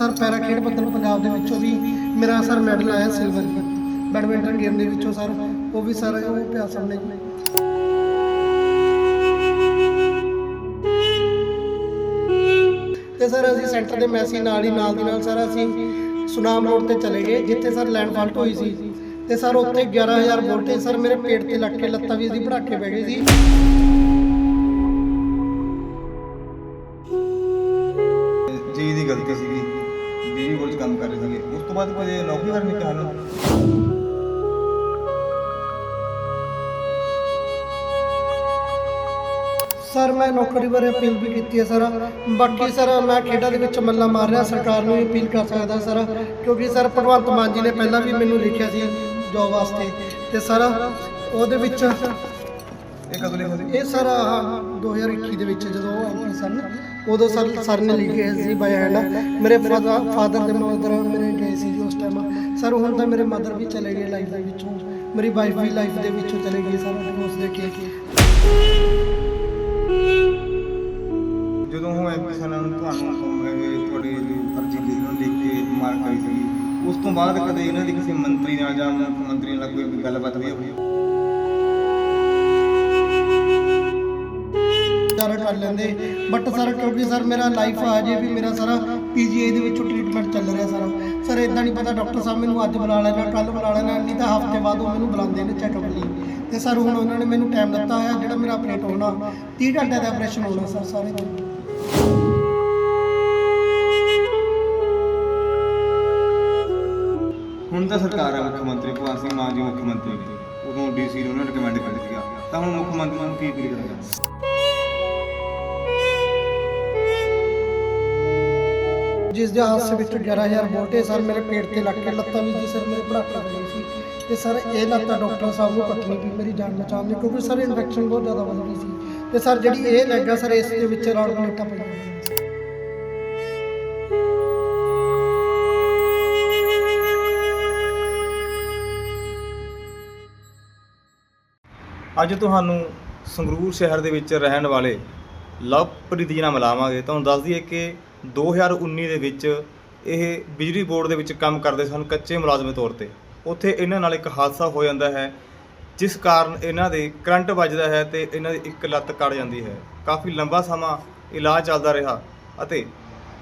Sir, ਪੈਰਾ ਖੇਡ ਪੱਧਰ ਪੰਜਾਬ ਦੇ ਵਿੱਚੋਂ ਵੀ ਮੇਰਾ ਸਰ ਮੈਡਲ ਆਇਆ ਸਿਲਵਰ ਬੈਡਮਿੰਟਨ ਗੇਮ ਦੇ ਵਿੱਚੋਂ ਸਰ, ਉਹ ਵੀ ਸਰ, ਉਹ ਪਿਆ ਸਾਹਮਣੇ। ਤੇ ਸਰ, ਅਸੀਂ ਸੈਂਟਰ ਦੇ ਮੈਸੀ ਨਾਲ ਹੀ ਨਾਲ ਦੀ ਨਾਲ ਸਰ, ਅਸੀਂ ਸੁਨਾਮ ਰੋਡ ਤੇ ਚਲੇ ਗਏ, ਜਿੱਥੇ ਸਰ ਲੈਂਡ ਫਾਲਟ ਹੋਈ ਸੀ। ਤੇ ਸਰ, ਉੱਥੇ 11000 ਵੋਲਟੇਜ ਸਰ ਮੇਰੇ ਪੇਟ ਤੇ ਲੱਗ ਕੇ ਲੱਤਾਂ ਵੀ ਦੀ ਭੜਾਕੇ ਪੈ ਗਏ ਸੀ। ਰਹੇ ਸੀਗੇ ਉਸ ਤੋਂ ਬਾਅਦ ਸਰ, ਮੈਂ ਨੌਕਰੀ ਬਾਰੇ ਅਪੀਲ ਵੀ ਕੀਤੀ ਹੈ, ਸਰ। ਬਾਕੀ, ਸਰ, ਮੈਂ ਖੇਡਾਂ ਦੇ ਵਿੱਚ ਮੱਲਾ ਮਾਰ ਰਿਹਾ, ਸਰਕਾਰ ਨੂੰ ਵੀ ਅਪੀਲ ਕਰ ਸਕਦਾ, ਸਰ। ਕਿਉਂਕਿ, ਸਰ, ਭਗਵੰਤ ਮਾਨ ਜੀ ਨੇ ਪਹਿਲਾਂ ਵੀ ਮੈਨੂੰ ਲਿਖਿਆ ਸੀ ਜੋਬ ਵਾਸਤੇ। ਤੇ, ਸਰ, ਉਹਦੇ ਵਿੱਚ ਇਹ ਕਦੋਂ ਲਿਖਿਆ ਸੀ? ਇਹ ਸਰ ਆਹ 2021 ਦੇ ਵਿੱਚ ਜਦੋਂ ਉਹ ਐਮਪੀ ਸਨ, ਉਦੋਂ ਸਰ ਸਰ ਨੇ ਲਿਖਿਆ ਸੀ ਬਾਈ ਹੈਂਡ ਮੇਰੇ ਫਾਦਰ ਦੇ ਮਦਰ ਮੇਰੇ ਗਏ ਸੀ ਉਸ ਟਾਈਮ ਸਰ ਹੁਣ ਤਾਂ ਮੇਰੇ ਮਦਰ ਵੀ ਚਲੇ ਗਏ ਲਾਈਫ ਦੇ ਵਿੱਚੋਂ। ਮੇਰੀ ਵਾਈਫ ਵੀ ਲਾਈਫ ਦੇ ਵਿੱਚੋਂ ਚਲੇ ਗਈ ਸਰ, ਉਸ ਦੇ ਕੇ ਜਦੋਂ ਉਹ ਐਮਪੀ ਸਨ ਤੁਹਾਨੂੰ ਤੁਹਾਡੀ ਅਰਜੀ ਲਿਖੀ ਉਹਨਾਂ ਲਿਖ ਕੇ ਮਾਰਕ ਕਰੀ ਸੀਗੀ, ਉਸ ਤੋਂ ਬਾਅਦ ਕਦੇ ਇਹਨਾਂ ਦੀ ਕਿਸੇ ਮੰਤਰੀ ਨਾਲ ਜਾਂ ਮੁੱਖ ਮੰਤਰੀ ਨਾਲ ਕੋਈ ਗੱਲਬਾਤ ਵੀ ਹੋਈ? ਜ਼ਿਆਦਾ ਕਰ ਲੈਂਦੇ। ਬਟ ਸਰ ਕਿਉਂਕਿ ਸਰ ਮੇਰਾ ਲਾਈਫ ਆ ਵੀ ਮੇਰਾ ਸਾਰਾ ਪੀਜੀਆਈ ਦੇ ਵਿੱਚੋਂ ਟ੍ਰੀਟਮੈਂਟ ਚੱਲ ਰਿਹਾ ਸਾਰਾ। ਸਰ ਇਦਾਂ ਨਹੀਂ ਪਤਾ ਡਾਕਟਰ ਸਾਹਿਬ ਮੈਨੂੰ ਅੱਜ ਬੁਲਾ ਲੈਣਾ ਕੱਲ ਬੁਲਾ ਲੈਣਾ, ਨਹੀਂ ਤਾਂ ਹਫ਼ਤੇ ਬਾਅਦ ਉਹ ਮੈਨੂੰ ਬੁਲਾਉਂਦੇ ਨੇ ਚੈੱਕਅਪ ਲਈ। ਤੇ ਸਰ ਹੁਣ ਉਹਨਾਂ ਨੇ ਮੈਨੂੰ ਟਾਈਮ ਦਿੱਤਾ ਹੋਇਆ, ਜਿਹੜਾ ਮੇਰਾ ਆਪਰੇਟ ਹੋਣਾ 30 ਘੰਟੇ ਦਾ ਆਪਰੇਸ਼ਨ ਹੋਣਾ ਸਰ ਸਾਰੇ ਦਿਨ। ਹੁਣ ਤਾਂ ਸਰਕਾਰ ਹੈ ਮੁੱਖ ਮੰਤਰੀ, ਭਗਵੰਤ ਸਿੰਘ ਮਾਨ ਜੀ ਮੁੱਖ ਮੰਤਰੀ। ਉਦੋਂ ਡੀਸੀ ਨੂੰ ਉਹਨਾਂ ਨੇ ਰਿਕਮੈਂਡ ਕਰ ਦਿੱਤਾ। ਤਾਂ ਹੁਣ ਮੁੱਖ ਮੰਤਰੀ ਨੂੰ ਕੀ ਅਪੀਲ ਕਰੇਗਾ? ਜਿਸ ਦੇ ਹਾਦਸੇ ਵਿੱਚ 11000 ਵੋਲਟੇ ਸਰ, ਮੇਰੇ ਪੇਟ ਤੇ ਲੱਗ ਕੇ ਲੱਤਾਂ ਵੀ ਜੀ ਸਰ, ਮੇਰੇ ਭੜਾਕਾ ਪਈ ਸੀ। ਤੇ ਸਰ, ਇਹ ਲੱਤਾਂ ਡਾਕਟਰ ਸਾਹਿਬ ਨੂੰ ਕੱਟਣੀ ਪਈ ਮੇਰੀ ਜਾਨ ਬਚਾਉਣ ਲਈ, ਕਿਉਂਕਿ ਸਰ ਇਨਫੈਕਸ਼ਨ ਬਹੁਤ ਜ਼ਿਆਦਾ ਵੱਧ ਗਈ ਸੀ। ਤੇ ਸਰ, ਜਿਹੜੀ ਇਹ ਲੈਗ ਸਰ, ਇਸ ਦੇ ਵਿੱਚ ਰੌਡ ਪਲੇਟਾਂ ਪਈਆਂ ਅੱਜ ਤੁਹਾਨੂੰ ਸੰਗਰੂਰ ਸ਼ਹਿਰ ਦੇ ਵਿੱਚ ਰਹਿਣ ਵਾਲੇ ਲਵਪ੍ਰੀਤ ਜੀ ਨਾਲ ਮਿਲਾਵਾਂਗੇ। ਤੁਹਾਨੂੰ ਦੱਸ ਦਈਏ ਕਿ 2019 ਦੇ ਵਿੱਚ ਇਹ ਬਿਜਲੀ ਬੋਰਡ ਦੇ ਵਿੱਚ ਕੰਮ ਕਰਦੇ ਸਨ ਕੱਚੇ ਮੁਲਾਜ਼ਮ ਤੌਰ ਤੇ। ਉੱਥੇ ਇਹਨਾਂ ਨਾਲ ਇੱਕ ਹਾਦਸਾ ਹੋ ਜਾਂਦਾ ਹੈ, ਜਿਸ ਕਾਰਨ ਇਹਨਾਂ ਦੇ ਕਰੰਟ ਵੱਜਦਾ ਹੈ ਤੇ ਇਹਨਾਂ ਦੀ ਇੱਕ ਲੱਤ ਕੱਟ ਜਾਂਦੀ ਹੈ। ਕਾਫੀ ਲੰਬਾ ਸਮਾਂ ਇਲਾਜ ਚੱਲਦਾ ਰਿਹਾ ਅਤੇ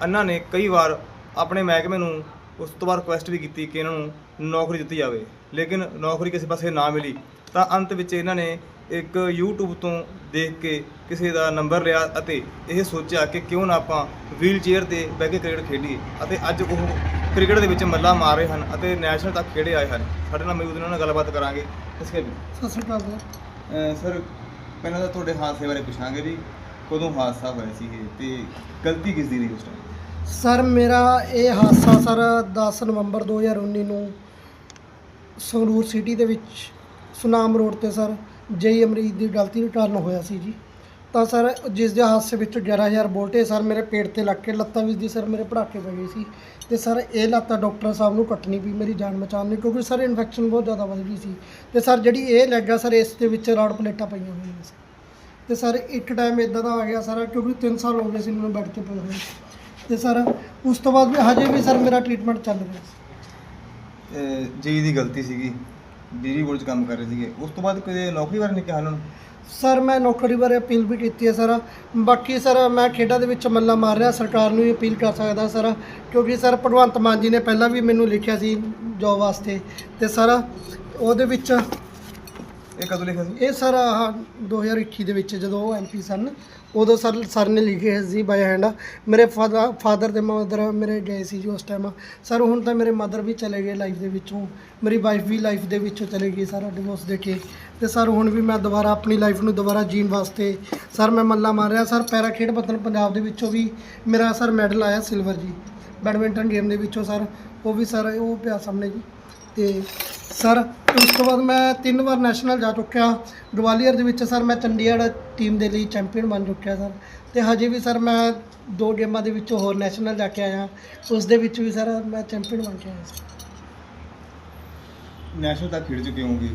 ਇਹਨਾਂ ਨੇ ਕਈ ਵਾਰ ਆਪਣੇ ਮਹਿਕਮੇ ਨੂੰ ਉਸ ਤੋਂ ਬਾਅਦ ਰਿਕੁਐਸਟ ਵੀ ਕੀਤੀ ਕਿ ਇਹਨਾਂ ਨੂੰ ਨੌਕਰੀ ਦਿੱਤੀ ਜਾਵੇ। ਲੇਕਿਨ ਨੌਕਰੀ ਕਿਸੇ ਪਾਸੇ ਨਾ ਮਿਲੀ ਤਾਂ ਅੰਤ ਵਿੱਚ ਇਹਨਾਂ ਨੇ ਇੱਕ YouTube ਤੋਂ ਦੇਖ ਕੇ ਕਿਸੇ ਦਾ ਨੰਬਰ ਲਿਆ ਅਤੇ ਇਹ ਸੋਚਿਆ ਕਿ ਕਿਉਂ ਨਾ ਆਪਾਂ ਵੀਲ ਚੇਅਰ ਤੇ ਬਹਿ ਕੇ ਕ੍ਰਿਕਟ ਖੇਡੀਏ ਅਤੇ ਅੱਜ ਉਹ ਕ੍ਰਿਕਟ ਦੇ ਵਿੱਚ ਮੱਲਾ ਮਾਰ ਰਹੇ ਹਨ ਅਤੇ ਨੈਸ਼ਨਲ ਤੱਕ ਖੇਡੇ ਆਏ ਹਨ। ਸਾਡੇ ਨਾਲ ਮੌਜੂਦ ਇਹਨਾਂ ਨਾਲ ਗੱਲਬਾਤ ਕਰਾਂਗੇ। ਸਤਿ ਸ਼੍ਰੀ ਅਕਾਲ ਸਰ। ਸਰ ਪਹਿਲਾਂ ਤਾਂ ਤੁਹਾਡੇ ਹਾਦਸੇ ਬਾਰੇ ਪੁੱਛਾਂਗੇ ਵੀ ਕਦੋਂ ਹਾਦਸਾ ਹੋਇਆ ਸੀ ਇਹ ਤੇ ਗਲਤੀ ਕਿਸ ਦੀ ਰਹੀ ਉਸ ਟਾਈਮ ਸਰ ਮੇਰਾ ਇਹ ਹਾਦਸਾ ਸਰ 10 ਨਵੰਬਰ 2019 ਨੂੰ ਸੰਗਰੂਰ ਸਿਟੀ ਦੇ ਵਿੱਚ ਸੁਨਾਮ ਰੋਡ ਤੇ ਸਰ ਜਈ ਅਮਰੀਕ ਦੀ ਗਲਤੀ ਦੇ ਕਾਰਨ ਹੋਇਆ ਸੀ ਜੀ। ਤਾਂ ਸਰ, ਜਿਸ ਦੇ ਹਾਦਸੇ ਵਿੱਚ 11000 ਵੋਲਟੇ ਸਰ ਮੇਰੇ ਪੇਟ ਤੇ ਲੱਗ ਕੇ ਲੱਤਾਂ ਵਿੱਚ ਦੀ ਸਰ ਮੇਰੇ ਭੜਾਕੇ ਪੈ ਗਏ ਸੀ। ਤੇ ਸਰ, ਇਹ ਲੱਤਾਂ ਡਾਕਟਰ ਸਾਹਿਬ ਨੂੰ ਕੱਟਣੀ ਪਈ ਮੇਰੀ ਜਾਨ ਬਚਾਉਣ ਲਈ ਕਿਉਂਕਿ ਸਰ ਇਨਫੈਕਸ਼ਨ ਬਹੁਤ ਜ਼ਿਆਦਾ ਵੱਧ ਗਈ ਸੀ। ਤੇ ਸਰ, ਜਿਹੜੀ ਇਹ ਲੈਗ ਆ ਸਰ, ਇਸ ਦੇ ਵਿੱਚ ਰੌਡ ਪਲੇਟਾਂ ਪਈਆਂ ਹੋਈਆਂ ਸੀ ਤੇ ਸਰ, ਇੱਕ ਟਾਈਮ ਇਦਾਂ ਦਾ ਆ ਗਿਆ ਸਰ, ਕਿਉਂਕਿ 3 ਸਾਲ ਹੋ ਗਏ ਸੀ ਮੈਨੂੰ ਬੈੱਡ ਤੇ ਪਏ ਹੋਏ ਤੇ ਸਰ, ਉਸ ਤੋਂ ਬਾਅਦ ਵੀ ਹਜੇ ਵੀ ਸਰ ਮੇਰਾ ਟ੍ਰੀਟਮੈਂਟ ਚੱਲ ਰਿਹਾ ਸੀ। ਜੀ ਦੀ ਗਲਤੀ ਸੀਗੀ। ਬਿਜਲੀ ਬੋਰਡ 'ਚ ਕੰਮ ਕਰ ਰਹੇ ਸੀਗੇ। ਉਸ ਤੋਂ ਬਾਅਦ ਕੋਈ ਨੌਕਰੀ ਬਾਰੇ ਨਹੀਂ ਕਿਹਾ ਉਹਨਾਂ ਨੂੰ? ਸਰ, ਮੈਂ ਨੌਕਰੀ ਬਾਰੇ ਅਪੀਲ ਵੀ ਕੀਤੀ ਹੈ, ਸਰ। ਬਾਕੀ ਸਰ, ਮੈਂ ਖੇਡਾਂ ਦੇ ਵਿੱਚ ਮੱਲਾ ਮਾਰ ਰਿਹਾ। ਸਰਕਾਰ ਨੂੰ ਵੀ ਅਪੀਲ ਕਰ ਸਕਦਾ, ਸਰ, ਕਿਉਂਕਿ ਸਰ, ਭਗਵੰਤ ਮਾਨ ਜੀ ਨੇ ਪਹਿਲਾਂ ਵੀ ਮੈਨੂੰ ਲਿਖਿਆ ਸੀ ਜੋਬ ਵਾਸਤੇ। ਤੇ ਸਰ, ਉਹਦੇ ਵਿੱਚ ਇਹ ਕਦੋਂ ਲਿਖਿਆ ਸੀ? ਇਹ ਸਰ ਆਹ 2021 ਦੇ ਵਿੱਚ ਜਦੋਂ ਉਹ ਐਮਪੀ ਸਨ, ਉਦੋਂ ਸਰ ਸਰ ਨੇ ਲਿਖਿਆ ਸੀ ਬਾਈ ਹੈਂਡ ਮੇਰੇ ਫਾਦਰ ਫਾਦਰ ਦੇ ਮਦਰ ਮੇਰੇ ਗਏ ਸੀ ਜੀ ਉਸ ਟਾਈਮ ਸਰ ਹੁਣ ਤਾਂ ਮੇਰੇ ਮਦਰ ਵੀ ਚਲੇ ਗਏ ਲਾਈਫ ਦੇ ਵਿੱਚੋਂ। ਮੇਰੀ ਵਾਈਫ ਵੀ ਲਾਈਫ ਦੇ ਵਿੱਚੋਂ ਚਲੇ ਗਈ ਸਾਰਾ ਡਿਵੋਰਸ ਦੇ ਕੇ। ਤੇ ਸਰ ਹੁਣ ਵੀ ਮੈਂ ਦੁਬਾਰਾ ਆਪਣੀ ਲਾਈਫ ਨੂੰ ਦੁਬਾਰਾ ਜੀਣ ਵਾਸਤੇ ਸਰ ਮੈਂ ਮੱਲਾ ਮਾਰ ਰਿਹਾ। ਸਰ ਪੈਰਾ ਖੇਡ ਪੱਤਨ ਪੰਜਾਬ ਦੇ ਵਿੱਚੋਂ ਵੀ ਮੇਰਾ ਸਰ ਮੈਡਲ ਆਇਆ ਸਿਲਵਰ ਜੀ। ਬੈਡਮਿੰਟਨ ਗੇਮ ਦੇ ਵਿੱਚੋਂ ਸਰ, ਉਹ ਵੀ ਸਰ, ਉਹ ਪਿਆ ਸਾਹਮਣੇ ਜੀ। ਤੇ ਸਰ, ਉਸ ਤੋਂ ਬਾਅਦ ਮੈਂ ਤਿੰਨ ਵਾਰ ਨੈਸ਼ਨਲ ਜਾ ਚੁੱਕਿਆ। ਗਵਾਲੀਅਰ ਦੇ ਵਿੱਚ ਸਰ, ਮੈਂ ਚੰਡੀਗੜ੍ਹ ਟੀਮ ਦੇ ਲਈ ਚੈਂਪੀਅਨ ਬਣ ਚੁੱਕਿਆ ਸਰ। ਤੇ ਹਜੇ ਵੀ ਸਰ, ਮੈਂ ਦੋ ਗੇਮਾਂ ਦੇ ਵਿੱਚੋਂ ਹੋਰ ਨੈਸ਼ਨਲ ਜਾ ਕੇ ਆਇਆ। ਉਸ ਦੇ ਵਿੱਚ ਵੀ ਸਰ, ਮੈਂ ਚੈਂਪੀਅਨ ਬਣ ਕੇ ਆਇਆ ਸਰ। ਨੈਸ਼ਨਲ ਤੱਕ ਖੇਡ ਚੁੱਕੇ ਹੋਗੇ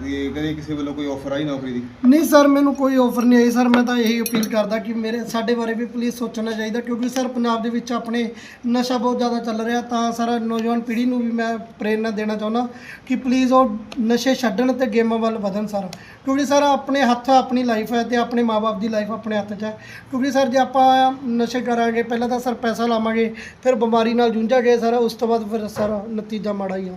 ਵੀ ਕਦੇ ਕਿਸੇ ਵੱਲੋਂ ਕੋਈ ਆਫਰ ਆਈ ਨੌਕਰੀ ਦੀ? ਨਹੀਂ ਸਰ, ਮੈਨੂੰ ਕੋਈ ਆਫਰ ਨਹੀਂ ਆਈ। ਸਰ, ਮੈਂ ਤਾਂ ਇਹੀ ਅਪੀਲ ਕਰਦਾ ਕਿ ਮੇਰੇ ਸਾਡੇ ਬਾਰੇ ਵੀ ਪਲੀਜ਼ ਸੋਚਣਾ ਚਾਹੀਦਾ ਕਿਉਂਕਿ ਸਰ, ਪੰਜਾਬ ਦੇ ਵਿੱਚ ਆਪਣੇ ਨਸ਼ਾ ਬਹੁਤ ਜ਼ਿਆਦਾ ਚੱਲ ਰਿਹਾ। ਤਾਂ ਸਰ, ਨੌਜਵਾਨ ਪੀੜ੍ਹੀ ਨੂੰ ਵੀ ਮੈਂ ਪ੍ਰੇਰਨਾ ਦੇਣਾ ਚਾਹੁੰਦਾ ਕਿ ਪਲੀਜ਼ ਉਹ ਨਸ਼ੇ ਛੱਡਣ ਤੇ ਗੇਮਾਂ ਵੱਲ ਵਧਣ ਸਰ। ਕਿਉਂਕਿ ਸਰ, ਆਪਣੇ ਹੱਥ ਆਪਣੀ ਲਾਈਫ ਹੈ ਤੇ ਆਪਣੇ ਮਾਪੇ ਦੀ ਲਾਈਫ ਆਪਣੇ ਹੱਥ 'ਚ ਹੈ। ਕਿਉਂਕਿ ਸਰ, ਜੇ ਆਪਾਂ ਨਸ਼ੇ ਕਰਾਂਗੇ, ਪਹਿਲਾਂ ਤਾਂ ਸਰ ਪੈਸਾ ਲਾਵਾਂਗੇ, ਫਿਰ ਬਿਮਾਰੀ ਨਾਲ ਜੂਝਾਂਗੇ ਸਰ। ਉਸ ਤੋਂ ਬਾਅਦ ਫਿਰ ਸਰ, ਨਤੀਜਾ ਮਾੜਾ ਹੀ ਆ।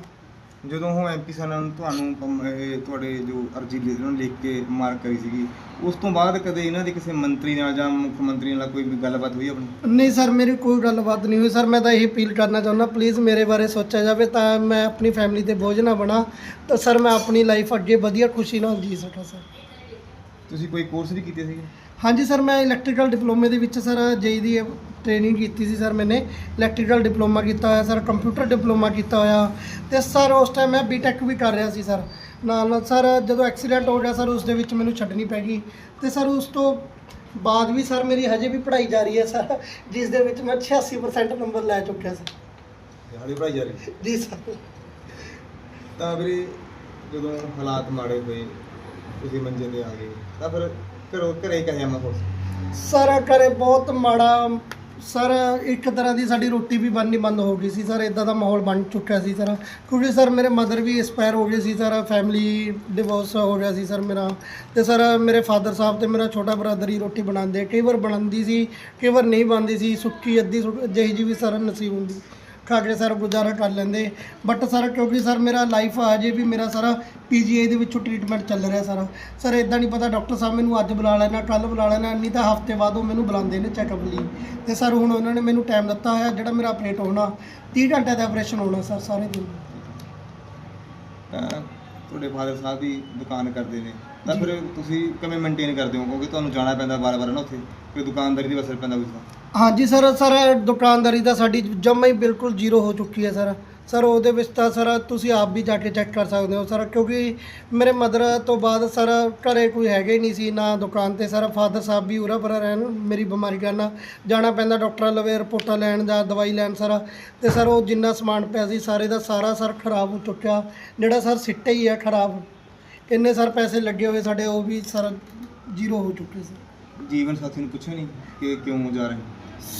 ਜਦੋਂ ਉਹ ਐਮਪੀ ਸਨ ਤੁਹਾਨੂੰ ਪਮ- ਇਹ ਤੁਹਾਡੇ ਜੋ ਅਰਜੀ ਲਿਖ ਉਹਨਾਂ ਨੇ ਲਿਖ ਕੇ ਮਾਰਕ ਕਰੀ ਸੀਗੀ ਉਸ ਤੋਂ ਬਾਅਦ ਕਦੇ ਇਹਨਾਂ ਦੇ ਕਿਸੇ ਮੰਤਰੀ ਨਾਲ ਜਾਂ ਮੁੱਖ ਮੰਤਰੀ ਨਾਲ ਕੋਈ ਵੀ ਗੱਲਬਾਤ ਹੋਈ ਆਪਣੀ? ਨਹੀਂ ਸਰ ਮੇਰੀ ਕੋਈ ਗੱਲਬਾਤ ਨਹੀਂ ਹੋਈ। ਸਰ ਮੈਂ ਤਾਂ ਇਹ ਅਪੀਲ ਕਰਨਾ ਚਾਹੁੰਦਾ ਪਲੀਜ਼ ਮੇਰੇ ਬਾਰੇ ਸੋਚਿਆ ਜਾਵੇ ਤਾਂ ਮੈਂ ਆਪਣੀ ਫੈਮਿਲੀ ਤੇ ਬੋਝ ਨਾ ਬਣਾ। ਤਾਂ ਸਰ ਮੈਂ ਆਪਣੀ ਲਾਈਫ ਅੱਗੇ ਵਧੀਆ ਖੁਸ਼ੀ ਨਾਲ ਜੀ ਸਕਾਂ ਸਰ। ਤੁਸੀਂ ਕੋਈ ਕੋਰਸ ਵੀ ਕੀਤੇ ਸੀਗੇ? ਹਾਂਜੀ ਸਰ ਮੈਂ ਇਲੈਕਟ੍ਰੀਕਲ ਡਿਪਲੋਮੇ ਦੇ ਵਿੱਚ ਸਰ ਜੇਈ ਦੀ ਟ੍ਰੇਨਿੰਗ ਕੀਤੀ ਸੀ ਸਰ ਮੈਨੇ। ਇਲੈਕਟ੍ਰੀਕਲ ਡਿਪਲੋਮਾ ਕੀਤਾ ਹੋਇਆ ਸਰ ਕੰਪਿਊਟਰ ਡਿਪਲੋਮਾ ਕੀਤਾ ਹੋਇਆ। ਤੇ ਸਰ ਉਸ ਟਾਈਮ ਮੈਂ ਬੀਟੈਕ ਵੀ ਕਰ ਰਿਹਾ ਸੀ ਸਰ। ਨਾਲ ਨਾਲ ਸਰ ਜਦੋਂ ਐਕਸੀਡੈਂਟ ਹੋ ਗਿਆ ਸਰ ਉਸ ਦੇ ਵਿੱਚ ਮੈਨੂੰ ਛੱਡਣੀ ਪੈ ਗਈ। ਤੇ ਸਰ ਉਸ ਤੋਂ ਬਾਅਦ ਵੀ ਸਰ ਮੇਰੀ ਹਜੇ ਵੀ ਪੜ੍ਹਾਈ ਜਾਰੀ ਹੈ ਸਰ ਜਿਸ ਦੇ ਵਿੱਚ ਮੈਂ 86% ਨੰਬਰ ਲੈ ਚੁੱਕਿਆ ਸਰ। ਹਾਲੀ ਪੜਾਈ ਜਾ ਰਹੀ ਜੀ ਸਰ। ਤਾਂ ਵੀਰੇ ਜਦੋਂ ਹਾਲਾਤ ਮਾੜੇ ਹੋਏ ਤੁਸੀਂ ਮੰਜੇ ਤੇ ਆ ਗਏ ਤਾਂ ਫਿਰ ਘਰੋਂ ਘਰੇ ਕਹਿਆ ਮਾਹੌਲ ਸਰ, ਘਰੇ ਬਹੁਤ ਮਾੜਾ, ਸਰ, ਇੱਕ ਤਰ੍ਹਾਂ ਦੀ ਸਾਡੀ ਰੋਟੀ ਵੀ ਬਣਨੀ ਬੰਦ ਹੋ ਗਈ ਸੀ, ਸਰ ਇਦਾਂ ਦਾ ਮਾਹੌਲ ਬਣ ਚੁੱਕਿਆ ਸੀ, ਸਰ। ਕਿਉਂਕਿ ਸਰ, ਮੇਰੇ ਮਦਰ ਵੀ ਐਕਸਪਾਇਰ ਹੋ ਗਏ ਸੀ, ਸਰ ਫੈਮਿਲੀ ਡਿਵੋਰਸ ਹੋ ਗਿਆ ਸੀ, ਸਰ, ਮੇਰਾ। ਤੇ ਸਰ, ਮੇਰੇ ਫਾਦਰ ਸਾਹਿਬ ਤੇ ਮੇਰਾ ਛੋਟਾ ਬ੍ਰਦਰ ਹੀ ਰੋਟੀ ਬਣਾਉਂਦੇ ਕਈ ਵਾਰ ਬਣਾਉਂਦੀ ਸੀ, ਕਈ ਵਾਰ ਨਹੀਂ ਬਣਦੀ ਸੀ, ਸੁੱਕੀ, ਅੱਧੀ ਸੁੱਕ- ਜਿਹੀ ਜੀ ਵੀ ਸਰ ਨਸੀਬ ਹੁੰਦੀ। ਖਾ ਕੇ ਸਰ ਗੁਜ਼ਾਰਾ ਕਰ ਲੈਂਦੇ। ਬਟ ਸਰ ਕਿਉਂਕਿ ਸਰ ਮੇਰਾ ਲਾਈਫ ਅਜੇ ਵੀ ਮੇਰਾ ਸਾਰਾ ਪੀਜੀਆਈ ਦੇ ਵਿੱਚੋਂ ਟ੍ਰੀਟਮੈਂਟ ਚੱਲ ਰਿਹਾ ਸਾਰਾ ਸਰ ਇਦਾਂ ਨਹੀਂ ਪਤਾ ਡਾਕਟਰ ਸਾਹਿਬ ਮੈਨੂੰ ਅੱਜ ਬੁਲਾ ਲੈਣਾ ਕੱਲ ਬੁਲਾ ਲੈਣਾ, ਨਹੀਂ ਤਾਂ ਹਫ਼ਤੇ ਬਾਅਦ ਉਹ ਮੈਨੂੰ ਬੁਲਾਉਂਦੇ ਨੇ ਚੈੱਕਅਪ ਲਈ। ਤੇ ਸਰ ਹੁਣ ਉਹਨਾਂ ਨੇ ਮੈਨੂੰ ਟਾਈਮ ਦਿੱਤਾ ਹੋਇਆ ਜਿਹੜਾ ਮੇਰਾ ਆਪਰੇਟ ਹੋਣਾ। 30 ਘੰਟੇ ਦਾ ਆਪਰੇਸ਼ਨ ਹੋਣਾ ਸਰ ਸਾਰੇ ਦਿਨ। ਤੁਹਾਡੇ ਫਾਦਰ ਸਾਹਿਬ ਦੀ ਦੁਕਾਨ ਕਰਦੇ ਨੇ। ਤਾਂ ਫਿਰ ਤੁਸੀਂ ਕਿਵੇਂ ਮੇਨਟੇਨ ਕਰਦੇ ਹੋ? ਕਿਉਂਕਿ ਤੁਹਾਨੂੰ ਜਾਣਾ ਪੈਂਦਾ ਵਾਰ-ਵਾਰ ਨਾ ਉੱਥੇ। ਕੋਈ ਦੁਕਾਨਦਾਰੀ ਦੀ ਅਸਰ ਪੈਂਦਾ ਕੁਝ ਤਾਂ। ਹਾਂਜੀ ਸਰ ਸਰ, ਦੁਕਾਨਦਾਰੀ ਤਾਂ ਸਾਡੀ ਜਮਾ ਹੀ ਬਿਲਕੁਲ ਜ਼ੀਰੋ ਹੋ ਚੁੱਕੀ ਹੈ ਸਰ। ਸਰ, ਉਹਦੇ ਵਿੱਚ ਤਾਂ ਸਰ, ਤੁਸੀਂ ਆਪ ਵੀ ਜਾ ਕੇ ਚੈੱਕ ਕਰ ਸਕਦੇ ਹੋ ਸਰ, ਕਿਉਂਕਿ ਮੇਰੇ ਮਦਰ ਤੋਂ ਬਾਅਦ ਸਰ, ਘਰੇ ਕੋਈ ਹੈਗੇ ਹੀ ਨਹੀਂ ਸੀ, ਨਾ ਦੁਕਾਨ ਤੇ ਸਰ। ਫਾਦਰ ਸਾਹਿਬ ਵੀ ਉਰਾ ਪਰਾ ਰਹਿਣ, ਮੇਰੀ ਬਿਮਾਰੀ ਕਾਰਨ ਜਾਣਾ ਪੈਂਦਾ, ਡਾਕਟਰਾਂ ਲਵੇ, ਰਿਪੋਰਟਾਂ ਲੈਣ ਜਾਂ ਦਵਾਈ ਲੈਣ ਸਰ। ਤੇ ਸਰ, ਉਹ ਜਿੰਨਾ ਸਮਾਨ ਪਿਆ ਸੀ, ਸਾਰੇ ਦਾ ਸਾਰਾ ਸਰ ਖਰਾਬ ਹੋ ਚੁੱਕਿਆ। ਜਿਹੜਾ ਸਰ, ਸਿੱਟੇ ਹੀ ਹੈ, ਖਰਾਬ। ਇੰਨੇ ਸਰ ਪੈਸੇ ਲੱਗੇ ਹੋਏ ਸਾਡੇ ਉਹ ਵੀ ਸਰ ਜ਼ੀਰੋ ਹੋ ਚੁੱਕੇ ਸੀ ਜੀਵਨ ਸਾਥੀ ਨੂੰ ਪੁੱਛਿਆ ਨਹੀਂ ਕਿ ਕਿਉਂ ਜਾ ਰਹੇ ਹੋ?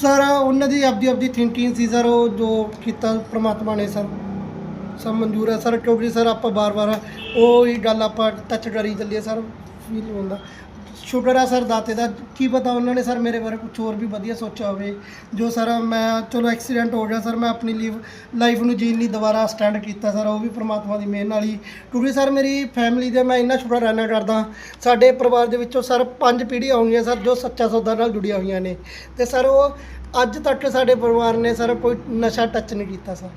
ਸਰ ਉਹਨਾਂ ਦੀ ਆਪਦੀ ਆਪਦੀ ਥਿੰਕਿੰਗ ਸੀ ਸਰ ਉਹ ਜੋ ਕੀਤਾ ਪ੍ਰਮਾਤਮਾ ਨੇ ਸਰ। ਸਭ ਮਨਜ਼ੂਰ ਹੈ ਸਰ ਕਿਉਂਕਿ ਸਰ ਆਪਾਂ ਬਾਰ-ਬਾਰ ਉਹ ਹੀ ਗੱਲ ਆਪਾਂ ਟੱਚ ਕਰੀ ਚੱਲੀਏ ਸਰ ਫੀਲ ਹੁੰਦਾ। ਸ਼ੁਕਰ ਆ ਸਰ, ਦਾਤੇ ਦਾ। ਕੀ ਪਤਾ ਉਹਨਾਂ ਨੇ ਸਰ ਮੇਰੇ ਬਾਰੇ ਕੁਝ ਹੋਰ ਵੀ ਵਧੀਆ ਸੋਚਿਆ ਹੋਵੇ। ਜੋ ਸਰ ਮੈਂ, ਚਲੋ ਐਕਸੀਡੈਂਟ ਹੋ ਗਿਆ ਸਰ, ਮੈਂ ਆਪਣੀ ਲੀਵ ਲਾਈਫ ਨੂੰ ਜੀਣ ਲਈ ਦੁਬਾਰਾ ਸਟੈਂਡ ਕੀਤਾ ਸਰ, ਉਹ ਵੀ ਪ੍ਰਮਾਤਮਾ ਦੀ ਮਿਹਰ ਨਾਲ ਹੀ। ਕਿਉਂਕਿ ਸਰ ਮੇਰੀ ਫੈਮਿਲੀ ਦੇ ਮੈਂ ਇੰਨਾ ਸ਼ੁਕਰਾਨਾ ਕਰਦਾ। ਸਾਡੇ ਪਰਿਵਾਰ ਦੇ ਵਿੱਚੋਂ ਸਰ ਪੰਜ ਪੀੜ੍ਹੀਆਂ ਹੋਈਆਂ ਸਰ, ਜੋ ਸੱਚਾ ਸੌਦਾ ਨਾਲ ਜੁੜੀਆਂ ਹੋਈਆਂ ਨੇ। ਤੇ ਸਰ ਉਹ ਅੱਜ ਤੱਕ ਸਾਡੇ ਪਰਿਵਾਰ ਨੇ ਸਰ ਕੋਈ ਨਸ਼ਾ ਟੱਚ ਨਹੀਂ ਕੀਤਾ ਸਰ।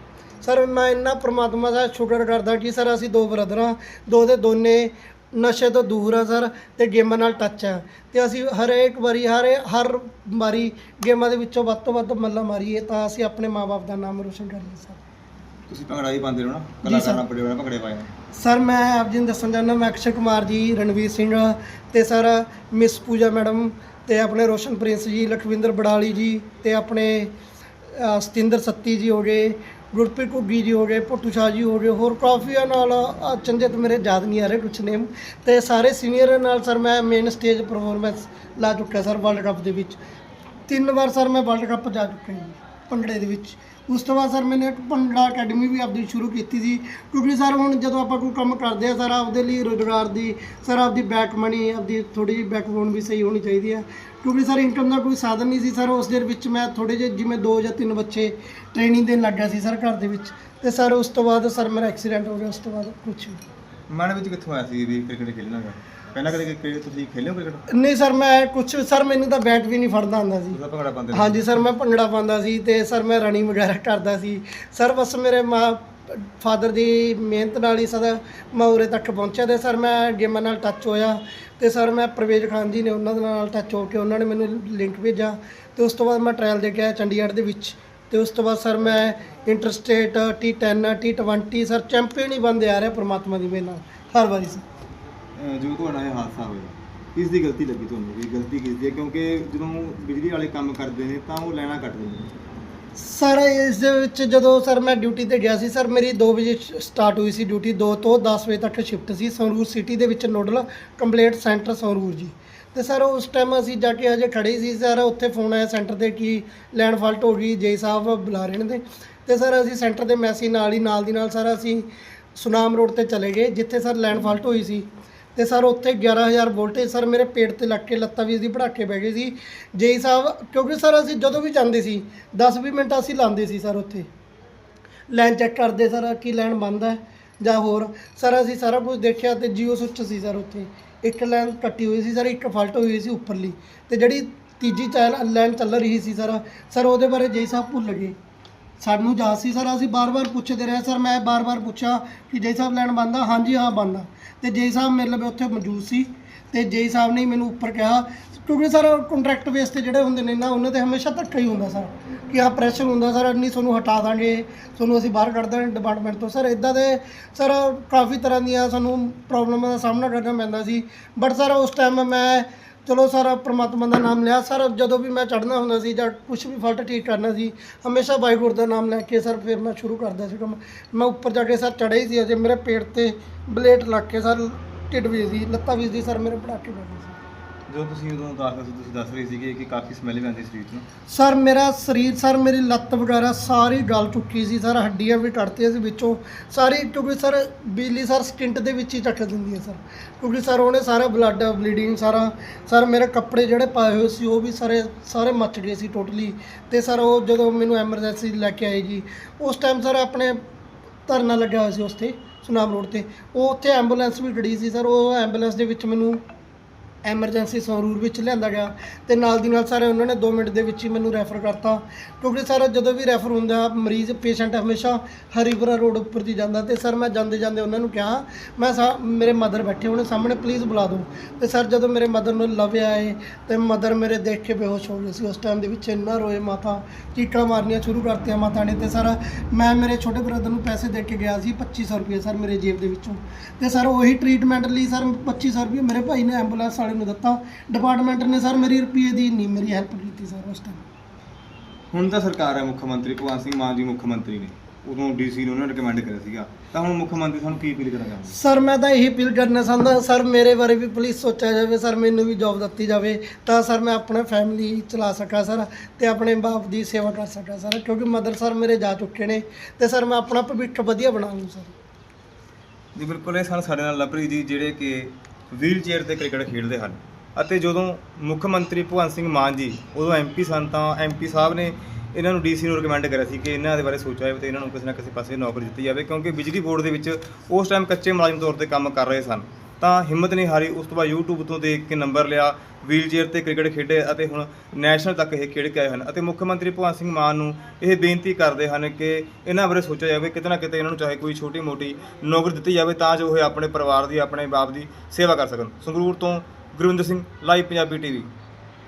ਸਰ ਮੈਂ ਇੰਨਾ ਪ੍ਰਮਾਤਮਾ ਦਾ ਸ਼ੁਕਰ ਕਰਦਾ ਕਿ ਸਰ ਅਸੀਂ ਦੋ ਬ੍ਰਦਰ ਹਾਂ ਦੋ ਦੇ ਦੋਨੇ ਨਸ਼ੇ ਤੋਂ ਦੂਰ ਆ ਸਰ ਤੇ ਗੇਮਾਂ ਨਾਲ ਟੱਚ ਆ। ਤੇ ਅਸੀਂ ਹਰੇਕ ਵਾਰੀ ਹਰ ਹਰ ਵਾਰੀ ਗੇਮਾਂ ਦੇ ਵਿੱਚੋਂ ਵੱਧ ਤੋਂ ਵੱਧ ਮੱਲਾ ਮਾਰੀਏ ਤਾਂ ਅਸੀਂ ਆਪਣੇ ਮਾਪੇ ਦਾ ਨਾਮ ਰੋਸ਼ਨ ਕਰੀਏ ਸਰ। ਤੁਸੀਂ ਭੰਗੜਾ ਵੀ ਪਾਉਂਦੇ ਹੋ ਨਾ? ਕਲਾਕਾਰ। ਨਾਲ ਬੜੇ ਬੜੇ ਭੰਗੜੇ ਪਾਏ। ਸਰ ਮੈਂ ਆਪ ਜੀ ਨੂੰ ਦੱਸਣ ਚਾਹੁੰਦਾ ਮੈਂ ਅਕਸ਼ੇ ਕੁਮਾਰ ਜੀ ਰਣਵੀਰ ਸਿੰਘ ਤੇ ਸਰ ਮਿਸ ਪੂਜਾ ਮੈਡਮ ਤੇ ਆਪਣੇ ਰੋਸ਼ਨ ਪ੍ਰਿੰਸ ਜੀ ਲਖਵਿੰਦਰ ਬੜਾਲੀ ਜੀ ਤੇ ਆਪਣੇ ਸਤਿੰਦਰ ਸੱਤੀ ਜੀ ਹੋ ਗਏ। ਗੁਰਪ੍ਰੀਤ ਘੁੱਗੀ ਜੀ ਹੋ ਗਏ ਭੁੱਟੂ ਸ਼ਾਹ ਜੀ ਹੋ ਗਏ ਹੋਰ ਕਾਫੀਆਂ ਨਾਲ ਅ, ਚੰਗੇ ਮੇਰੇ ਯਾਦ ਨਹੀਂ ਆ ਰਹੇ ਕੁਛ ਨੇਮ ਤੇ ਸਾਰੇ ਸੀਨੀਅਰ ਨਾਲ ਸਰ ਮੈਂ ਮੇਨ ਸਟੇਜ ਪਰਫਾਰਮੈਂਸ ਲਾ ਚੁੱਕਿਆ ਸਰ ਵਰਲਡ ਕੱਪ ਦੇ ਵਿੱਚ। ਤਿੰਨ ਵਾਰ ਸਰ ਮੈਂ ਵਰਲਡ ਕੱਪ ਜਾ ਚੁੱਕਿਆ ਜੀ। ਭੰਗੜੇ ਦੇ ਵਿੱਚ। ਉਸ ਤੋਂ ਬਾਅਦ ਸਰ ਮੈਨੇ ਇੱਕ ਭੰਗੜਾ ਅਕੈਡਮੀ ਵੀ ਆਪਦੀ ਸ਼ੁਰੂ ਕੀਤੀ ਸੀ। ਕਿਉਂਕਿ ਸਰ ਹੁਣ ਜਦੋਂ ਆਪਾਂ ਕੋਈ ਕੰਮ ਕਰਦੇ ਆ, ਸਰ ਆਪਦੇ ਲਈ ਰੋਜ਼ਗਾਰ ਦੀ, ਸਰ ਆਪਦੀ ਬੈਕ ਮਨੀ ਆਪਦੀ ਥੋੜੀ ਜਿਹੀ ਬੈਕਬੋਨ ਵੀ ਸਹੀ ਹੋਣੀ ਚਾਹੀਦੀ ਹੈ ਕਿਉਂਕਿ ਸਰ ਇਨਕਮ ਦਾ ਕੋਈ ਸਾਧਨ ਨਹੀਂ ਸੀ ਸਰ, ਉਸ ਦੇ ਵਿੱਚ ਮੈਂ ਥੋੜੇ ਜਿਹੇ ਜਿਵੇਂ ਦੋ ਜਾਂ ਤਿੰਨ ਬੱਚੇ ਟ੍ਰੇਨਿੰਗ ਦੇਣ ਲੱਗਾ ਸੀ ਸਰ ਘਰ ਦੇ ਵਿੱਚ। ਤੇ ਸਰ ਉਸ ਤੋਂ ਬਾਅਦ ਸਰ ਮੇਰਾ ਐਕਸੀਡੈਂਟ ਹੋ ਗਿਆ, ਉਸ ਤੋਂ ਬਾਅਦ ਕੁਛ ਮਨ ਵਿੱਚ ਕਿੱਥੋਂ ਆਇਆ ਸੀ ਵੀ ਕ੍ਰਿਕਟ ਖੇਲਣਾ ਪਹਿਲਾਂ ਕਦੇ ਕ੍ਰਿਕਟ ਤੁਸੀਂ ਖੇਲੇ ਹੋ ਕ੍ਰਿਕਟ? ਨਹੀਂ ਸਰ ਮੈਂ ਕੁਛ ਸਰ ਮੈਨੂੰ ਤਾਂ ਬੈਟ ਵੀ ਨਹੀਂ ਫੜਦਾ ਆਉਂਦਾ ਸੀ। ਤੁਸੀਂ ਭੰਗੜਾ ਪਾਉਂਦੇ ਹਾਂਜੀ ਸਰ ਮੈਂ ਭੰਗੜਾ ਪਾਉਂਦਾ ਸੀ ਤੇ ਸਰ ਮੈਂ ਰਨਿੰਗ ਵਗੈਰਾ ਕਰਦਾ ਸੀ। ਸਰ ਬਸ ਮੇਰੇ ਮਾਂ ਫਾਦਰ ਦੀ ਮਿਹਨਤ ਨਾਲ ਹੀ ਸਦਾ ਮੈਂ ਉਰੇ ਤੱਕ ਪਹੁੰਚਿਆ ਤੇ ਸਰ ਮੈਂ ਗੇਮਾਂ ਨਾਲ ਟੱਚ ਹੋਇਆ। ਤੇ ਸਰ ਮੈਂ ਪ੍ਰਵੇਜ ਖਾਨ ਜੀ ਨੇ ਉਹਨਾਂ ਦੇ ਨਾਲ ਟੱਚ ਹੋ ਕੇ ਉਹਨਾਂ ਨੇ ਮੈਨੂੰ ਲਿੰਕ ਭੇਜਾ ਤੇ ਉਸ ਤੋਂ ਬਾਅਦ ਮੈਂ ਟ੍ਰਾਇਲ ਦੇ ਕੇ ਆਇਆ ਚੰਡੀਗੜ੍ਹ ਦੇ ਵਿੱਚ। ਤੇ ਉਸ ਤੋਂ ਬਾਅਦ ਸਰ ਮੈਂ interstate T10 T20 sir champion ਹੀ ਬੰਦੇ ਆ ਰਿਹਾ ਪ੍ਰਮਾਤਮਾ ਦੀ ਮਿਹਰ ਨਾਲ। ਹਰ ਵਾਰੀ ਸਰ। ਜੋ ਤੁਹਾਡਾ ਇਹ ਹਾਦਸਾ ਹੋਇਆ ਕਿਸ ਦੀ ਗਲਤੀ ਲੱਗੀ ਤੁਹਾਨੂੰ? ਵੀ ਗਲਤੀ ਕਿਸ ਦੀ ਹੈ? ਕਿਉਂਕਿ ਜਦੋਂ ਬਿਜਲੀ ਵਾਲੇ ਕੰਮ ਕਰਦੇ ਨੇ ਤਾਂ ਉਹ ਲੈਣਾ ਕੱਟ ਦਿੰਦੇ ਨੇ। ਸਰ ਇਸ ਦੇ ਵਿੱਚ ਜਦੋਂ ਸਰ ਮੈਂ ਡਿਊਟੀ ਤੇ ਗਿਆ ਸੀ ਸਰ ਮੇਰੀ 2 ਵਜੇ ਸਟਾਰਟ ਹੋਈ ਸੀ ਡਿਊਟੀ 2 ਤੋਂ 10 ਵਜੇ ਤੱਕ ਸ਼ਿਫਟ ਸੀ ਸੰਗਰੂਰ ਸਿਟੀ ਦੇ ਵਿੱਚ ਨੋਡਲ ਕੰਪਲੇਂਟ ਸੈਂਟਰ ਸੰਗਰੂਰ ਜੀ। ਤੇ ਸਰ ਉਸ ਟਾਈਮ ਅਸੀਂ ਜਾ ਕੇ ਹਜੇ ਖੜੇ ਸੀ ਸਰ, ਉੱਥੇ ਫੋਨ ਆਇਆ ਸੈਂਟਰ ਤੇ ਕਿ ਲੈਂਡ ਫਾਲਟ ਹੋ ਗਈ ਜੇ ਸਾਹਿਬ ਬੁਲਾ ਰਹੇ ਨੇ ਤੇ। ਸਰ, ਅਸੀਂ ਸੈਂਟਰ ਦੇ ਮੈਸੇਜ ਨਾਲ ਹੀ, ਨਾਲ ਦੀ ਨਾਲ ਸਰ, ਅਸੀਂ ਸੁਨਾਮ ਰੋਡ ਤੇ ਚਲੇ ਗਏ, ਜਿੱਥੇ ਸਰ ਲੈਂਡ ਫਾਲਟ ਹੋਈ ਸੀ। ਤੇ ਸਰ, ਉੱਥੇ 11000 ਵੋਲਟੇਜ ਸਰ, ਮੇਰੇ ਪੇਟ ਤੇ ਲੱਗ ਕੇ ਲੱਤਾਂ ਵੀ ਦੀ ਭੜਾਕੇ ਪੈ ਗਏ ਸੀ। ਜੇਈ ਸਾਹਿਬ, ਕਿਉਂਕਿ ਸਰ, ਅਸੀਂ ਜਦੋਂ ਵੀ ਜਾਂਦੇ ਸੀ 10-20 ਮਿੰਟ ਅਸੀਂ ਲਾਉਂਦੇ ਸੀ ਸਰ ਉੱਥੇ। ਲਾਈਨ ਚੈੱਕ ਕਰਦੇ ਸਰ, ਕਿ ਲਾਈਨ ਬੰਦ ਹੈ ਜਾਂ ਹੋਰ। ਸਰ, ਅਸੀਂ ਸਾਰਾ ਕੁਝ ਦੇਖਿਆ ਤੇ ਜੀਓ ਸੁੱਚ ਸੀ ਸਰ ਉੱਥੇ। ਇੱਕ ਲਾਈਨ ਕੱਟੀ ਹੋਈ ਸੀ ਸਰ ਇੱਕ ਫਾਲਟ ਹੋਈ ਸੀ ਉੱਪਰਲੀ ਤੇ ਜਿਹੜੀ ਤੀਜੀ ਚੈਨ ਲਾਈਨ ਚੱਲ ਰਹੀ ਸੀ ਸਰ ਸਰ ਉਹਦੇ ਬਾਰੇ ਜੇ ਸਾਹਿਬ ਭੁੱਲ ਗਏ। ਸਾਨੂੰ ਜਾ ਸੀ ਸਰ ਅਸੀਂ ਬਾਰ-ਬਾਰ ਪੁੱਛਦੇ ਰਹੇ ਸਰ ਮੈਂ ਬਾਰ-ਬਾਰ ਪੁੱਛਿਆ ਕਿ ਜੇ ਸਾਹਿਬ ਲੈਣ ਬੰਦ? ਹਾਂਜੀ, ਹਾਂ, ਬੰਦ। ਆ ਤੇ ਜੈ ਸਾਹਿਬ ਮੇਰੇ ਲਈ ਉੱਥੇ ਮੌਜੂਦ ਸੀ। ਤੇ ਜੈ ਸਾਹਿਬ ਨੇ ਮੈਨੂੰ ਉੱਪਰ ਕਿਹਾ, ਕਿਉਂਕਿ ਸਰ ਕੰਟਰੈਕਟ ਬੇਸ ਤੇ ਜਿਹੜੇ ਹੁੰਦੇ ਨੇ ਨਾ, ਉਹਨਾਂ ਤੇ ਹਮੇਸ਼ਾ ਧੱਕਾ ਹੀ ਹੁੰਦਾ ਸਰ, ਕਿ ਆ ਪ੍ਰੈਸ਼ਰ ਹੁੰਦਾ ਸਰ ਨਹੀਂ ਤੁਹਾਨੂੰ ਹਟਾ ਦਾਂਗੇ, ਤੁਹਾਨੂੰ ਅਸੀਂ ਬਾਹਰ ਕੱਢ ਦਾਂਗੇ ਡਿਪਾਰਟਮੈਂਟ ਤੋਂ। ਸਰ ਇਦਾਂ ਦੇ ਸਰ ਕਾਫੀ ਤਰ੍ਹਾਂ ਦੀਆਂ ਸਾਨੂੰ ਪ੍ਰੋਬਲਮਾਂ ਦਾ ਸਾਹਮਣਾ ਕਰਨਾ ਪੈਂਦਾ ਸੀ। ਬਟ ਸਰ, ਉਸ ਟਾਈਮ ਮੈਂ, ਚਲੋ ਸਰ, ਪ੍ਰਮਾਤਮਾ ਦਾ ਨਾਮ ਲਿਆ। ਸਰ, ਜਦੋਂ ਵੀ ਮੈਂ ਚੜ੍ਹਨਾ ਹੁੰਦਾ ਸੀ ਜਾਂ ਕੁਝ ਵੀ ਫਲਟ ਠੀਕ ਕਰਨਾ ਸੀ, ਹਮੇਸ਼ਾ ਵਾਹਿਗੁਰੂ ਦਾ ਨਾਮ ਲੈ ਕੇ ਸਰ ਫਿਰ ਮੈਂ ਸ਼ੁਰੂ ਕਰਦਾ ਸੀ ਕੰਮ। ਮੈਂ ਉੱਪਰ ਜਾ ਕੇ ਸਰ ਚੜ੍ਹੇ ਹੀ ਸੀ, ਅਜੇ ਮੇਰੇ ਪੇਟ ਤੇ ਬਲੇਡ ਲੱਗ ਕੇ ਸਰ ਢਿੱਡ ਵੀ ਸੀ ਲੱਤਾਂ ਵੀ ਸੀ ਸਰ ਮੇਰੇ ਪੜਾਕੇ ਪੈ ਗਏ ਸੀ ਜਦੋਂ ਤੁਸੀਂ ਉਦੋਂ ਦਾਖਲ ਸੀ ਤੁਸੀਂ ਦੱਸ ਰਹੇ ਸੀਗੇ ਕਿ ਕਾਫੀ ਸਮੈਲ ਵੀ ਆਉਂਦੀ ਸਰੀਰ ਤੋਂ ਸਰ ਮੇਰਾ ਸਰੀਰ ਸਰ ਮੇਰੀ ਲੱਤ ਵਗੈਰਾ ਸਾਰੀ ਗਲ ਚੁੱਕੀ ਸੀ ਸਰ ਹੱਡੀਆਂ ਵੀ ਕੱਟਤੀਆਂ ਸੀ ਵਿੱਚੋਂ। ਸਾਰੀ ਕਿਉਂਕਿ ਸਰ ਬਿਜਲੀ ਸਰ ਸਕਿੰਟ ਦੇ ਵਿੱਚ ਹੀ ਚੱਕ ਦਿੰਦੀ ਹੈ ਸਰ। ਕਿਉਂਕਿ ਸਰ ਉਹਨੇ ਸਾਰਾ ਬਲੱਡ ਬਲੀਡਿੰਗ ਸਾਰਾ ਸਰ ਮੇਰੇ ਕੱਪੜੇ ਜਿਹੜੇ ਪਾਏ ਹੋਏ ਸੀ ਉਹ ਵੀ ਸਾਰੇ ਸਾਰੇ ਮੱਚ ਗਏ ਸੀ ਟੋਟਲੀ ਤੇ ਸਰ ਉਹ ਜਦੋਂ ਮੈਨੂੰ ਐਮਰਜੈਂਸੀ ਲੈ ਕੇ ਆਏ ਜੀ ਉਸ ਟਾਈਮ ਸਰ ਆਪਣੇ ਧਰਨਾ ਲੱਗਿਆ ਹੋਇਆ ਸੀ ਉਸ ਤੇ ਸੁਨਾਮ ਰੋਡ ਤੇ। ਉਹ ਉੱਥੇ ਐਂਬੂਲੈਂਸ ਵੀ ਖੜੀ ਸੀ, ਸਰ। ਉਹ ਐਂਬੂਲੈਂਸ ਦੇ ਵਿੱਚ ਮੈਨੂੰ ਐਮਰਜੈਂਸੀ ਸੰਗਰੂਰ ਵਿੱਚ ਲਿਆਂਦਾ ਗਿਆ ਤੇ ਨਾਲ ਦੀ ਨਾਲ ਸਾਰੇ ਉਹਨਾਂ ਨੇ 2 ਮਿੰਟ ਦੇ ਵਿੱਚ ਹੀ ਮੈਨੂੰ ਰੈਫਰ ਕਰਤਾ। ਕਿਉਂਕਿ ਸਰ, ਜਦੋਂ ਵੀ ਰੈਫਰ ਹੁੰਦਾ, ਮਰੀਜ਼, ਪੇਸ਼ੈਂਟ ਹਮੇਸ਼ਾ ਹਰੀਪੁਰਾ ਰੋਡ ਉੱਪਰ ਦੀ ਜਾਂਦਾ ਤੇ ਸਰ, ਮੈਂ ਜਾਂਦੇ ਜਾਂਦੇ ਉਹਨਾਂ ਨੂੰ ਕਿਹਾ, ਮੈਂ ਸਾ, ਮੇਰੇ ਮਦਰ ਬੈਠੇ ਹੋਣੇ ਸਾਹਮਣੇ ਪਲੀਜ਼ ਬੁਲਾ ਦਿਓ। ਤੇ ਸਰ, ਜਦੋਂ ਮੇਰੇ ਮਦਰ ਨੂੰ ਲਵਿਆ ਆਏ ਤੇ ਮਦਰ ਮੇਰੇ ਦੇਖ ਕੇ ਬੇਹੋਸ਼ ਹੋ ਗਏ ਸੀ। ਉਸ ਟਾਈਮ ਦੇ ਵਿੱਚ ਇੰਨਾ ਰੋਏ ਮਾਤਾ, ਚੀਕਾਂ ਮਾਰਨੀਆਂ ਸ਼ੁਰੂ ਕਰਤੀਆਂ ਮਾਤਾ ਨੇ। ਤੇ ਸਰ, ਮੈਂ ਮੇਰੇ ਛੋਟੇ ਬ੍ਰਦਰ ਨੂੰ ਪੈਸੇ ਦੇ ਕੇ ਗਿਆ ਸੀ 2500 ਰੁਪਏ ਸਰ ਮੇਰੇ ਜੇਬ ਦੇ ਵਿੱਚੋਂ। ਤੇ ਸਰ, ਉਹੀ ਟ੍ਰੀਟਮੈਂਟ ਲਈ ਸਰ 2500 ਰੁਪਏ ਮੇਰੇ ਭਾਈ ਨੇ ਐਂਬੂਲੈਂਸ ਵਾਲੇ ਨੂੰ ਦਿੱਤਾ ਡਿਪਾਰਟਮੈਂਟ ਨੇ ਸਰ ਮੇਰੀ ਰੁਪਏ ਦੀ ਨਹੀਂ ਮੇਰੀ ਹੈਲਪ ਕੀਤੀ ਸਰ ਉਸ ਟਾਈਮ ਹੁਣ ਤਾਂ ਸਰਕਾਰ ਹੈ ਮੁੱਖ ਮੰਤਰੀ ਭਗਵੰਤ ਸਿੰਘ ਮਾਨ ਜੀ ਮੁੱਖ ਮੰਤਰੀ ਨੇ। ਉਦੋਂ ਡੀਸੀ ਨੂੰ ਉਹਨਾਂ ਨੇ ਕਰਿਆ ਸੀਗਾ। ਤਾਂ ਹੁਣ ਮੁੱਖ ਮੰਤਰੀ ਤੁਹਾਨੂੰ ਕੀ ਅਪੀਲ ਕਰਨਾ ਚਾਹੁੰਦੇ? ਸਰ ਮੈਂ ਤਾਂ ਇਹੀ ਅਪੀਲ ਕਰਨਾ ਚਾਹੁੰਦਾ ਸਰ ਮੇਰੇ ਬਾਰੇ ਵੀ ਪਲੀਜ਼ ਸੋਚਿਆ ਜਾਵੇ ਸਰ ਮੈਨੂੰ ਵੀ ਜੌਬ ਦਿੱਤੀ ਜਾਵੇ ਤਾਂ ਸਰ ਮੈਂ ਆਪਣਾ ਫੈਮਿਲੀ ਚਲਾ ਸਕਾਂ ਸਰ ਤੇ ਆਪਣੇ ਬਾਪ ਦੀ ਸੇਵਾ ਕਰ ਸਕਾਂ ਸਰ ਕਿਉਂਕਿ ਮਦਰ ਸਰ ਮੇਰੇ ਜਾ ਚੁੱਕੇ ਨੇ ਤੇ ਸਰ ਮੈਂ ਆਪਣਾ ਭਵਿੱਖ ਵਧੀਆ ਬਣਾ ਲੂੰ ਸਰ ਜੀ ਬਿਲਕੁਲ ਇਹ ਸਨ ਸਾਡੇ ਨਾਲ ਲਵਪ੍ਰੀਤ ਜੀ ਜਿਹੜੇ ਕਿ ਵੀਲਚੇਅਰ ਤੇ ਕ੍ਰਿਕਟ ਖੇਡਦੇ ਹਨ। ਅਤੇ ਜਦੋਂ ਮੁੱਖ ਮੰਤਰੀ ਭਗਵੰਤ ਸਿੰਘ ਮਾਨ ਜੀ, ਉਦੋਂ ਐਮਪੀ ਸਨ ਤਾਂ ਐਮਪੀ ਸਾਹਿਬ ਨੇ ਇਹਨਾਂ ਨੂੰ ਡੀਸੀ ਨੂੰ ਰਿਕਮੈਂਡ ਕਰਿਆ ਸੀ ਕਿ ਇਹਨਾਂ ਦੇ ਬਾਰੇ ਸੋਚਿਆ ਜਾਵੇ ਤੇ ਇਹਨਾਂ ਨੂੰ ਕਿਸੇ ਨਾ ਕਿਸੇ ਪਾਸੇ ਨੌਕਰੀ ਦਿੱਤੀ ਜਾਵੇ, ਕਿਉਂਕਿ ਬਿਜਲੀ ਬੋਰਡ ਦੇ ਵਿੱਚ ਉਸ ਟਾਈਮ ਕੱਚੇ ਮੁਲਾਜ਼ਮ ਤੌਰ ਤੇ ਕੰਮ ਕਰ ਰਹੇ ਸਨ। ਤਾਂ ਹਿੰਮਤ ਨਹੀਂ ਹਾਰੀ, ਉਸ ਤੋਂ ਬਾਅਦ YouTube ਤੋਂ ਦੇਖ ਕੇ ਨੰਬਰ ਲਿਆ ਵੀਲਚੇਅਰ ਤੇ ਕ੍ਰਿਕਟ ਖੇਡੇ ਅਤੇ ਹੁਣ ਨੈਸ਼ਨਲ ਤੱਕ ਇਹ ਖੇਡ ਕੇ ਆਏ ਹਨ। ਅਤੇ ਮੁੱਖ ਮੰਤਰੀ ਭਗਵੰਤ ਸਿੰਘ ਮਾਨ ਨੂੰ ਇਹ ਬੇਨਤੀ ਕਰਦੇ ਹਨ ਕਿ ਇਹਨਾਂ ਬਾਰੇ ਸੋਚਿਆ ਜਾਵੇ, ਕਿਤੇ ਨਾ ਕਿਤੇ ਇਹਨਾਂ ਨੂੰ ਚਾਹੇ ਕੋਈ ਛੋਟੀ ਮੋਟੀ ਨੌਕਰੀ ਦਿੱਤੀ ਜਾਵੇ, ਤਾਂ ਜੋ ਇਹ ਆਪਣੇ ਪਰਿਵਾਰ ਦੀ, ਆਪਣੇ ਬਾਪ ਦੀ ਸੇਵਾ ਕਰ ਸਕਣ। ਸੰਗਰੂਰ ਤੋਂ ਗੁਰਵਿੰਦਰ ਸਿੰਘ, ਲਾਈਵ ਪੰਜਾਬੀ ਟੀਵੀ।